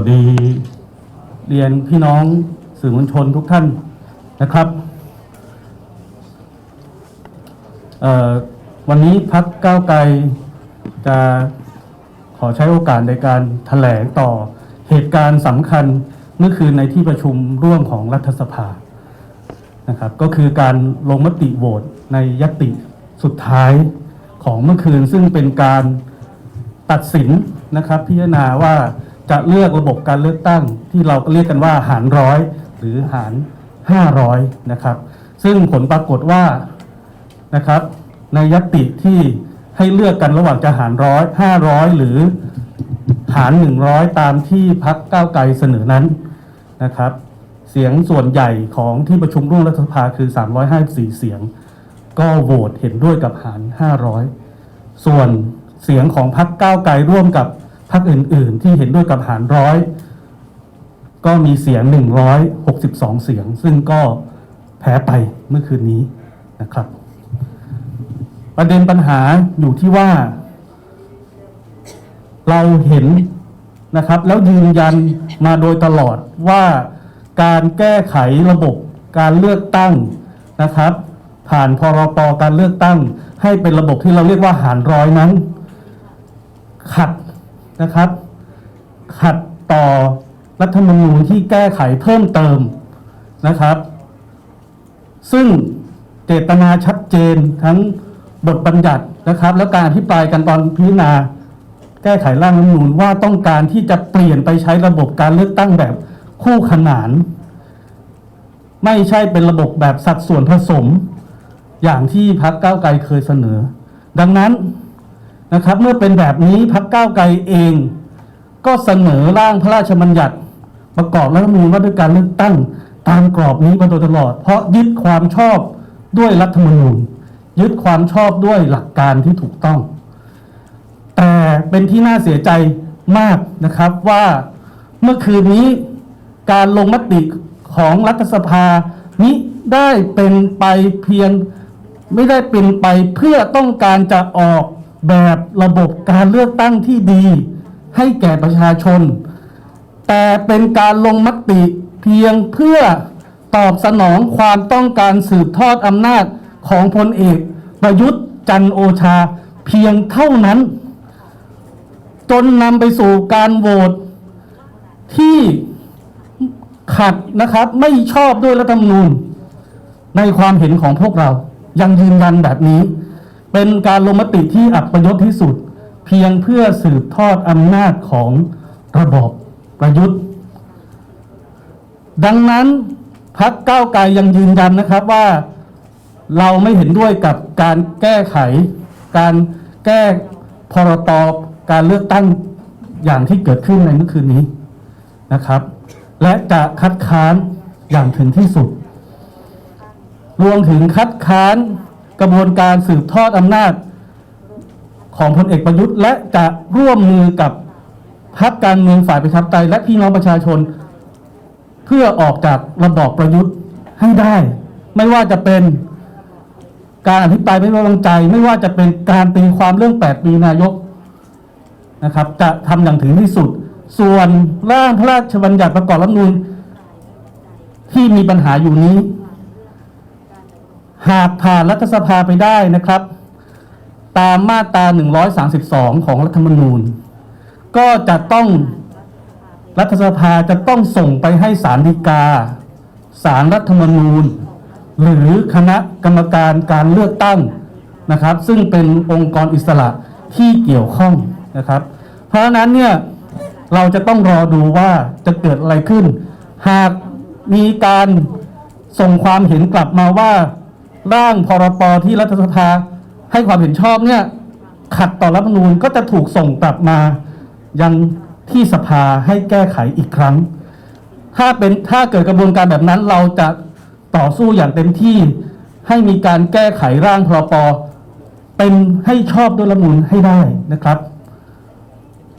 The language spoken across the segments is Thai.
วัสดีเรียนพี่น้องสื่อมวลชนทุกท่านนะครับวันนี้พักก้าวไกลจะขอใช้โอกาสในการแถลงต่อเหตุการณ์สำคัญเมื่อคืนในที่ประชุมร่วมของรัฐสภานะครับก็คือการลงมติโหวตในยติสุดท้ายของเมื่อคืนซึ่งเป็นการตัดสินนะครับพิจารณาว่า จะเลือกระบบการเลือกตั้งที่เราเรียกกันว่าหารร้อยหรือหาร 500 นะครับ ซึ่งผลปรากฏว่านะครับในยติที่ให้เลือกกันระหว่างจะหารร้อย500หรือหาร100ตามที่พักก้าวไกลเสนอนั้นนะครับ เสียงส่วนใหญ่ของที่ประชุมร่วมรัฐสภาคือ354เสียง ก็โหวตเห็นด้วยกับหาร500ส่วนเสียงของพรรคก้าวไกลร่วมกับ พรรคอื่น ๆ ที่เห็นด้วยกับหารร้อยก็มีเสียง 162 เสียง ซึ่งก็แพ้ไปเมื่อคืนนี้นะครับ ประเด็นปัญหาอยู่ที่ว่า เราเห็นนะครับ แล้วยืนยันมาโดยตลอดว่าการแก้ไขระบบการเลือกตั้งนะครับ ผ่านพรปการเลือกตั้ง ให้เป็นระบบที่เราเรียกว่าหารร้อยนั้น ขัด นะครับ ขัดต่อรัฐธรรมนูญที่แก้ไขเพิ่มเติมนะครับ ซึ่งเจตนาชัดเจนทั้งบทบัญญัตินะครับ แล้วการอภิปรายกันตอนพิจารณาแก้ไขร่างรัฐธรรมนูญว่าต้องการที่จะเปลี่ยนไปใช้ระบบการเลือกตั้งแบบคู่ขนาน ไม่ใช่เป็นระบบแบบสัดส่วนผสม อย่างที่พักก้าวไกลเคยเสนอ ดังนั้น นะครับ เมื่อเป็นแบบนี้พักก้าวไกลเอง ก็เสนอร่างพระราชบัญญัติ ประกอบรัฐธรรมนูญว่าด้วยการเลือกตั้งตามกรอบนี้มาโดยตลอด เพราะยึดความชอบด้วยรัฐธรรมนูญ ยึดความชอบด้วยหลักการที่ถูกต้อง แต่เป็นที่น่าเสียใจมากนะครับว่าเมื่อคืนนี้การลงมติของรัฐสภานี้ได้เป็นไปเพียงไม่ได้เป็นไปเพื่อต้องการจะออก แบบระบบการเลือกตั้งที่ดี ให้แก่ประชาชน แต่เป็นการลงมติเพียงเพื่อตอบสนองความต้องการสืบทอดอำนาจของพลเอก ประยุทธ์จันโอชาเพียงเท่านั้น จนนำไปสู่การโหวตที่ขัดนะครับไม่ชอบด้วยรัฐธรรมนูญ ในความเห็นของพวกเรายังยืนยันแบบนี้ เป็นการลงมติที่อับประยศที่สุด เพียงเพื่อสืบทอดอำนาจของระบอบประยุทธ์ ดังนั้นพักก้าวไกลยังยืนยันนะครับว่าเราไม่เห็นด้วยกับการแก้ไข การแก้พรตการเลือกตั้งอย่างที่เกิดขึ้นในเมื่อคืนนี้นะครับ และจะคัดค้านอย่างถึงที่สุด รวมถึงคัดค้าน กระบวนการสืบทอดอำนาจของพลเอกประยุทธ์ และจะร่วมมือกับพรรคการเมืองฝ่ายประชาธิปไตยและพี่น้องประชาชน เพื่อออกจากระบอบประยุทธ์ให้ได้ ไม่ว่าจะเป็นการอภิปรายไม่ไว้วางใจ ไม่ว่าจะเป็นการตีความเรื่อง 8 ปีนายกนะครับ จะทำอย่างถึงที่สุด ส่วนร่างพระราชบัญญัติประกอบรัฐมนูญที่มีปัญหาอยู่นี้ หากผ่านรัฐสภาไปได้นะครับ ตามมาตรา 132 ของรัฐธรรมนูญ ก็จะต้องรัฐสภาจะต้องส่งไปให้ศาลฎีกาศาลรัฐธรรมนูญ หรือคณะกรรมการการเลือกตั้งนะครับ ซึ่งเป็นองค์กรอิสระที่เกี่ยวข้องนะครับ เพราะฉะนั้นเนี่ยเราจะต้องรอดูว่าจะเกิดอะไรขึ้น หากมีการส่งความเห็นกลับมาว่า ร่างพรปที่รัฐสภาให้ความเห็นชอบเนี่ยขัดต่อรัฐธรรมนูญก็จะถูกส่งกลับมายังที่สภาให้แก้ไขอีกครั้ง ถ้าเป็นถ้าเกิดกระบวนการแบบนั้นเราจะต่อสู้อย่างเต็มที่ให้มีการแก้ไขร่างพรปเป็นให้ชอบด้วยรัฐมนูลให้ได้นะครับ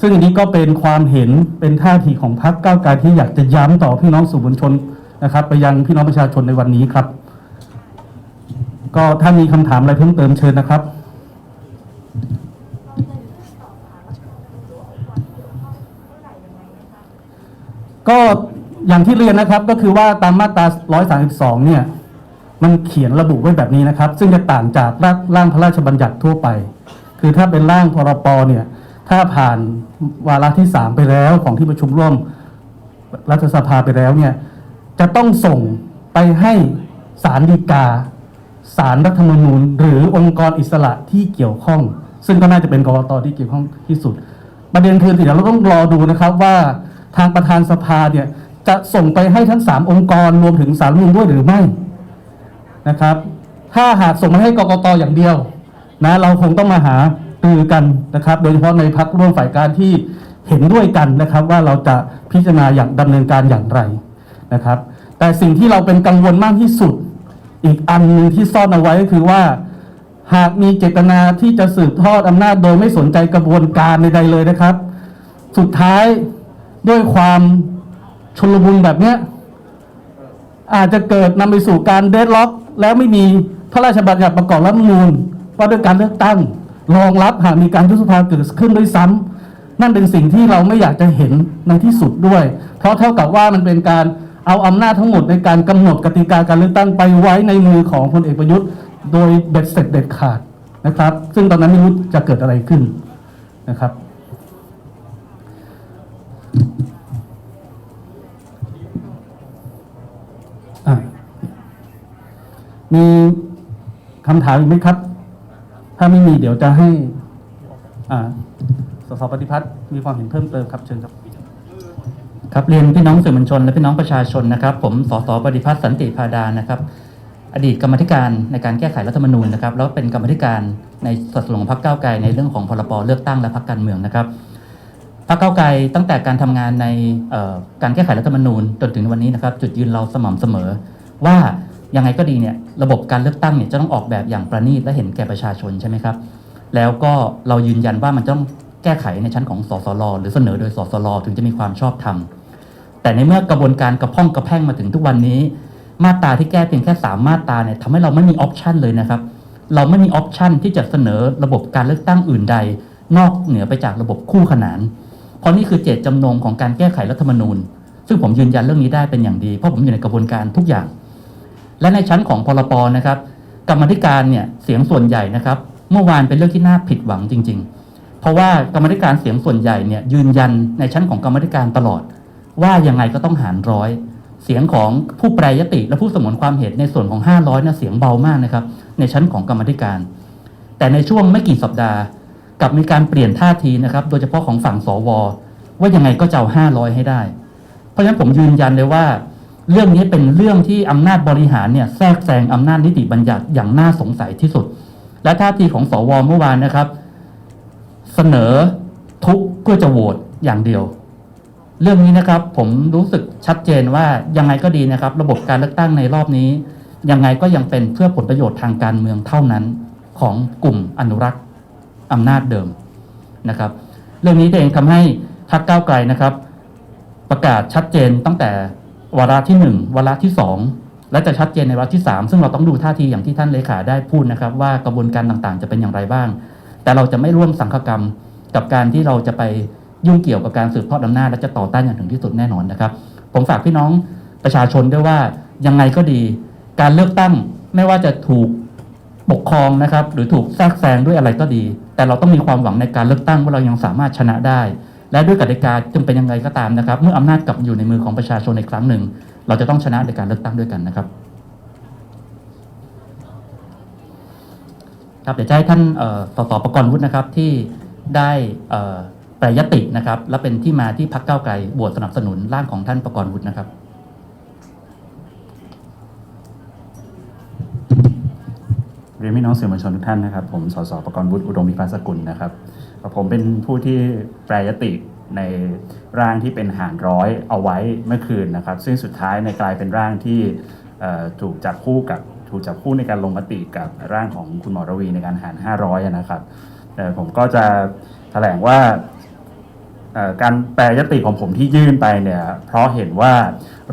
ซึ่งอันนี้ก็เป็นความเห็นเป็นท่าทีของพรรคก้าวไกลที่อยากจะย้ำต่อพี่น้องสื่อมวลชนนะครับ ไปยังพี่น้องประชาชนในวันนี้ครับ ก็ถ้ามีคำถามอะไรเพิ่มเติมเชิญนะครับ ก็อย่างที่เรียนนะครับก็คือว่าตามมาตรา 132 เนี่ย มันเขียนระบุไว้แบบนี้นะครับ ซึ่งจะต่างจากร่างางพระราชบัญญัติทั่วไป คือถ้าเป็นร่างพรปเนี่ย ถ้าผ่านวาระที่ 3 ไปแล้วของที่ประชุมร่วมรัฐสภาไปแล้วเนี่ย จะต้องส่งไปให้ศาลฎีกา ศาลรัฐธรรมนูญ หรือองค์กรอิสระที่เกี่ยวข้อง ซึ่งก็น่าจะเป็นกรกตที่เกี่ยวข้องที่สุด ประเด็นคือเดี๋ยวเราต้องรอดูนะครับว่าทางประธานสภาเนี่ยจะส่งไปให้ทั้ง 3 องค์กรรวมถึงสารรัฐมนูญด้วยหรือไม่นะครับ ถ้าหากส่งมาให้กกตอย่างเดียวนะเราคงต้องมาหาตือกันนะครับ โดยเฉพาะในพักร่วมฝ่ายการที่เห็นด้วยกันนะครับ ว่าเราจะพิจารณาอย่างดำเนินการอย่างไรนะครับ แต่สิ่งที่เราเป็นกังวลมากที่สุด อีกอันหนึ่งที่ซ่อนเอาไว้ก็คือว่า หากมีเจตนาที่จะสืบทอดอำนาจโดยไม่สนใจกระบวนการใดๆเลยนะครับ สุดท้ายด้วยความชุลมุนแบบเนี้ยอาจจะเกิดนำไปสู่การเดดล็อก แล้วไม่มีพระราชบัญญัติประกอบรัฐธรรมนูญว่าด้วยการเลือกตั้งรองรับหากมีการยุบสภาเกิดขึ้นด้วยซ้ำนั่นเป็นสิ่งที่เราไม่อยากจะเห็นในที่สุดด้วย เพราะเท่ากับว่ามันเป็นการ เอาอำนาจทั้งหมดในการกำหนดกติกาการเลือกตั้งไปไว้ในมือของพลเอกประยุทธ์ โดยเบ็ดเสร็จเด็ดขาดนะครับ ซึ่งตอนนั้นไม่รู้จะเกิดอะไรขึ้นนะครับมีคำถามอีกไหมครับ ถ้าไม่มีเดี๋ยวจะให้สสปฏิพัฒน์มีความเห็นเพิ่มเติมครับเชิญครับ ครับเรียนพี่น้องสื่อมวลชน และพี่น้องประชาชนนะครับ ผมสสปฏิพัฒน์สันติพาดานะครับ อดีตกรรมธิการในการแก้ไขรัฐธรรมนูญนะครับแล้วเป็นกรรมธิการในสัดส่วนของพรรคก้าวไกลในเรื่องของพรบเลือกตั้งและพรรคการเมืองนะครับพรรคก้าวไกลตั้งแต่การทำงานในการแก้ไขรัฐธรรมนูญจนถึงวันนี้นะครับ จุดยืนเราสม่ำเสมอ ว่ายังไงก็ดีเนี่ยระบบการเลือกตั้งเนี่ยจะต้องออกแบบอย่างประณีตและเห็นแก่ประชาชนใช่ไหมครับแล้วก็เรายืนยันว่ามันต้องแก้ไขในชั้นของสสรหรือเสนอโดยสสรถึงจะมีความชอบธรรม แต่ในเมื่อกระบวนการกระพ่องกระแพ่งมาถึงทุกวันนี้ มาตราที่แก้เพียงแค่3มมาตราเนี่ยทำให้เราไม่มีออปชันเลยนะครับ เราไม่มีออปชันที่จะเสนอระบบการเลือกตั้งอื่นใด นอกเหนือไปจากระบบคู่ขนาน เพราะนี่คือเจตจำนงของการแก้ไขรัฐธรรมนูญ ซึ่งผมยืนยันเรื่องนี้ได้เป็นอย่างดี เพราะผมอยู่ในกระบวนการทุกอย่าง และในชั้นของพรปนะครับ กรรมธิการเนี่ยเสียงส่วนใหญ่นะครับ เมื่อวานเป็นเรื่องที่น่าผิดหวังจริง ๆ เพราะว่ากรรมธิการเสียงส่วนใหญ่เนี่ยยืนยันในชั้นของกรรมธิการตลอด ว่ายังไงก็ต้องหารร้อยเสียงของผู้แปรยติและผู้สมนความเห็นในส่วนของ 500นะเสียงเบามากนะครับ ในชั้นของกรรมธิการ แต่ในช่วงไม่กี่สัปดาห์กลับมีการเปลี่ยนท่าทีนะครับ โดยเฉพาะของฝั่งสวว่ายังไงก็จะเอา500 ให้ได้ เพราะฉะนั้นผมยืนยันเลยว่า เรื่องนี้เป็นเรื่องที่อำนาจบริหารเนี่ยแทรกแซงอำนาจนิติบัญญัติอย่างน่าสงสัยที่สุด และท่าทีของสวเมื่อวานนะครับ เสนอทุกเพื่อจะโหวตอย่างเดียว เรื่องนี้นะครับผมรู้สึกชัดเจนว่ายังไงก็ดีนะครับ ระบบการเลือกตั้งในรอบนี้ ยังไงก็ยังเป็นเพื่อผลประโยชน์ทางการเมืองเท่านั้นของกลุ่มอนุรักษ์อำนาจเดิมนะครับ เรื่องนี้เองทำให้พรรคก้าวไกลนะครับ ประกาศชัดเจนตั้งแต่วาระที่หนึ่งวาระที่สองและจะชัดเจนในวาระที่สามซึ่งเราต้องดูท่าทีอย่างที่ท่านเลขาได้พูดนะครับ ว่ากระบวนการต่างๆ จะเป็นอย่างไรบ้าง แต่เราจะไม่ร่วมสังฆกรรมกับการที่เราจะไป ยุ่งเกี่ยวกับการสืบทอดอำนาจและจะต่อต้านอย่างถึงที่สุดแน่นอนนะครับ ผมฝากพี่น้องประชาชนด้วยว่ายังไงก็ดี การเลือกตั้งไม่ว่าจะถูกปกครองนะครับ หรือถูกแทรกแซงด้วยอะไรก็ดี แต่เราต้องมีความหวังในการเลือกตั้งว่าเรายังสามารถชนะได้ และด้วยกติกาจึงเป็นยังไงก็ตามนะครับ เมื่ออำนาจกลับอยู่ในมือของประชาชนในครั้งหนึ่ง เราจะต้องชนะในการเลือกตั้งด้วยกันนะครับครับเดี๋ยวจะให้ท่านสสประกรณ์วุฒินะครับที่ได้ แปรยตินะครับ และเป็นที่มาที่พักเก้าไกลบวชสนับสนุนร่างของท่านประกรณ์วุฒินะครับ เรียนพี่น้องสื่อมวลชนทุกท่านนะครับ ผมสสประกรณ์วุฒิอุดมพิพัฒน์สกุลนะครับ ผมเป็นผู้ที่แปรยติในร่างที่เป็นหารร้อยเอาไว้เมื่อคืนนะครับ ซึ่งสุดท้ายในกลายเป็นร่างที่ถูกจับคู่กับถูกจับคู่ในการลงมติกับร่างของคุณหมอรวีในการหาร 500อะนะครับเอ่ผมก็จะแถลงว่า การแปรยติของผมที่ยื่นไปเนี่ยเพราะเห็นว่า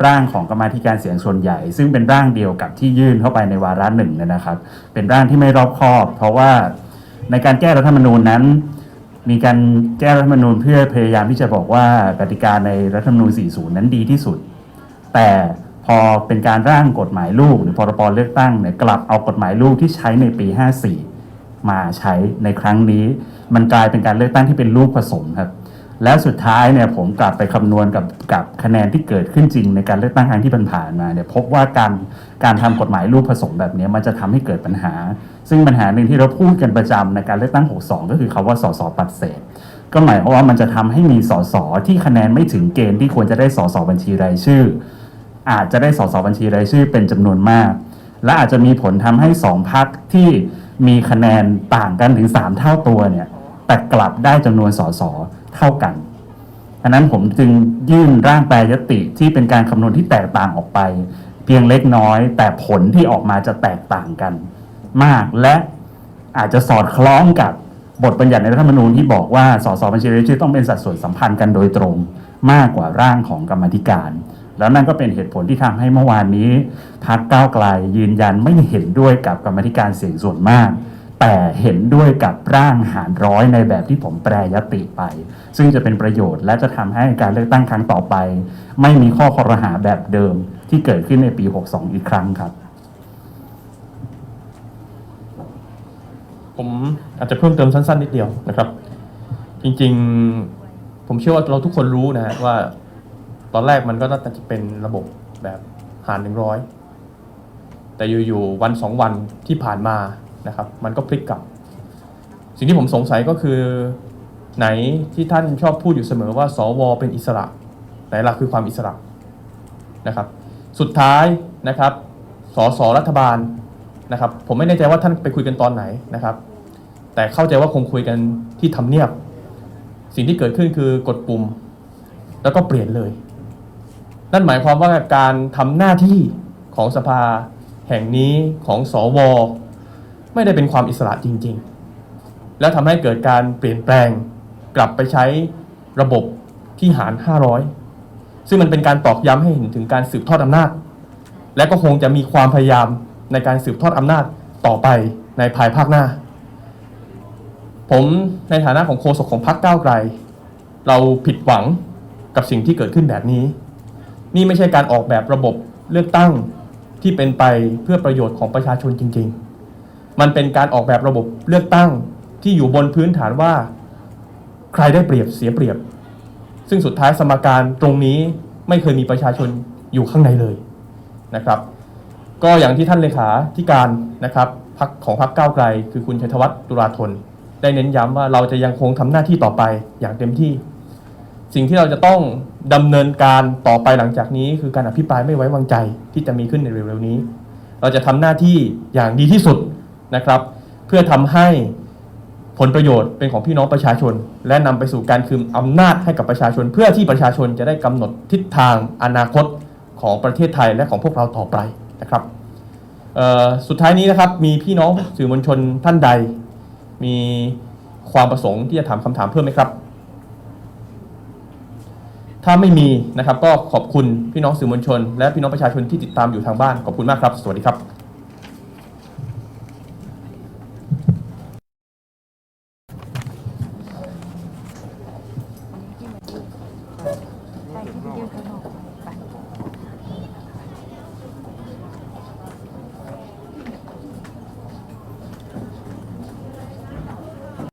ร่างของกรรมาธิการเสียงส่วนใหญ่ ซึ่งเป็นร่างเดียวกับที่ยื่นเข้าไปในวาระหนึ่งเนยนะครับ เป็นร่างที่ไม่รอบคอบ เพราะว่าในการแก้รัฐธรรมนูญนั้น มีการแก้รัฐธรรมนูญเพื่อพยายามที่จะบอกว่ากติกาในรัฐธรรมนูญ 40 นั้นดีที่สุด แต่พอเป็นการร่างกฎหมายลูกหรือพรบเลือกตั้งเนี่ยกลับเอากฎหมายลูกที่ใช้ในปี 54 มาใช้ในครั้งนี้ มันกลายเป็นการเลือกตั้งที่เป็นลูกผสมครับ แล้วสุดท้ายเนี่ยผมกลับไปคำนวณกับกับคะแนนที่เกิดขึ้นจริงในการเลือกตั้งครั้งที่ผ่านมาเนี่ยพบว่าการการทำกฎหมายลูกผสมแบบนี้มันจะทำให้เกิดปัญหา ซึ่งปัญหาหนึ่งที่เราพูดกันประจำในการเลือกตั้ง 62 ก็คือคาว่าสสปัดเศษ ก็หมายความว่ามันจะทำให้มีสสที่คะแนนไม่ถึงเกณฑ์ที่ควรจะได้สสบัญชีรายชื่อ อาจจะได้สสบัญชีรายชื่อ เป็นจำนวนมาก และอาจจะมีผลทำให้สองพักที่มีคะแนนต่างกันถึง 3 เท่าตัวเนี่ยแต่กลับได้จำนวนสส เท่ากันฉะนั้นผมจึงยื่นร่างแปรยติที่เป็นการคำนวณที่แตกต่างออกไป เพียงเล็กน้อย แต่ผลที่ออกมาจะแตกต่างกัน มากและอาจจะสอดคล้องกับบทบัญญัติในรัฐธรรมนูญที่บอกว่าสสบัญชีรายชื่อต้องเป็นสัดส่วนสัมพันธ์กันโดยตรงมากกว่าร่างของกรรมธิการ แล้วนั่นก็เป็นเหตุผลที่ทำให้เมื่อวานนี้พักก้าวไกลยืนยันไม่เห็นด้วยกับกรรมธิการเสียงส่วนมาก แต่เห็นด้วยกับร่างหารร้อยในแบบที่ผมแปรยติไป ซึ่งจะเป็นประโยชน์และจะทำให้การเลือกตั้งครั้งต่อไป ไม่มีข้อคอรหาแบบเดิมที่เกิดขึ้นในปี 62 อีกครั้งครับ ผมอาจจะเพิ่มเติมสั้นๆนิดเดียวนะครับ จริงๆผมเชื่อว่าเราทุกคนรู้นะฮะว่า ตอนแรกมันก็น่าจะเป็นระบบแบบหารหนึ่งร้อยแต่อยู่ๆวันสองวันที่ผ่านมา นะครับ มันก็พลิกกลับ สิ่งที่ผมสงสัยก็คือไหนที่ท่านชอบพูดอยู่เสมอว่า สว เป็นอิสระ ไหนล่ะคือความอิสระนะครับ สุดท้ายนะครับสสรัฐบาลนะครับ ผมไม่แน่ใจว่าท่านไปคุยกันตอนไหนนะครับ แต่เข้าใจว่าคงคุยกันที่ทำเนียบ สิ่งที่เกิดขึ้นคือกดปุ่ม แล้วก็เปลี่ยนเลย นั่นหมายความว่าการทำหน้าที่ของสภาแห่งนี้ของสว ไม่ได้เป็นความอิสระจริง ๆ แล้วทำให้เกิดการเปลี่ยนแปลงกลับไปใช้ระบบที่หาร 500 ซึ่งมันเป็นการตอกย้ำให้เห็นถึงการสืบทอดอำนาจ และก็คงจะมีความพยายามในการสืบทอดอำนาจต่อไปในภายภาคหน้า ผมในฐานะของโฆษกของพรรคก้าวไกล เราผิดหวังกับสิ่งที่เกิดขึ้นแบบนี้ นี่ไม่ใช่การออกแบบระบบเลือกตั้งที่เป็นไปเพื่อประโยชน์ของประชาชนจริง ๆ มันเป็นการออกแบบระบบเลือกตั้งที่อยู่บนพื้นฐานว่า ใครได้เปรียบเสียเปรียบ ซึ่งสุดท้ายสมการตรงนี้ไม่เคยมีประชาชนอยู่ข้างในเลยนะครับ ก็อย่างที่ท่านเลขาธิการนะครับพักของพรรคก้าวไกล คือคุณชัยธวัฒน์ตุลาธนได้เน้นย้ำว่าเราจะยังคงทำหน้าที่ต่อไปอย่างเต็มที่ สิ่งที่เราจะต้องดำเนินการต่อไปหลังจากนี้ คือการอภิปรายไม่ไว้วางใจที่จะมีขึ้นในเร็วๆนี้ เราจะทำหน้าที่อย่างดีที่สุด นะครับ เพื่อทำให้ผลประโยชน์เป็นของพี่น้องประชาชน และนำไปสู่การคืนอำนาจให้กับประชาชน เพื่อที่ประชาชนจะได้กำหนดทิศทางอนาคตของประเทศไทยและของพวกเราต่อไปนะครับสุดท้ายนี้นะครับมีพี่น้องสื่อมวลชนท่านใด มีความประสงค์ที่จะถามคำถามเพิ่มไหมครับ ถ้าไม่มีนะครับก็ขอบคุณพี่น้องสื่อมวลชน และพี่น้องประชาชนที่ติดตามอยู่ทางบ้านขอบคุณมากครับ สวัสดีครับ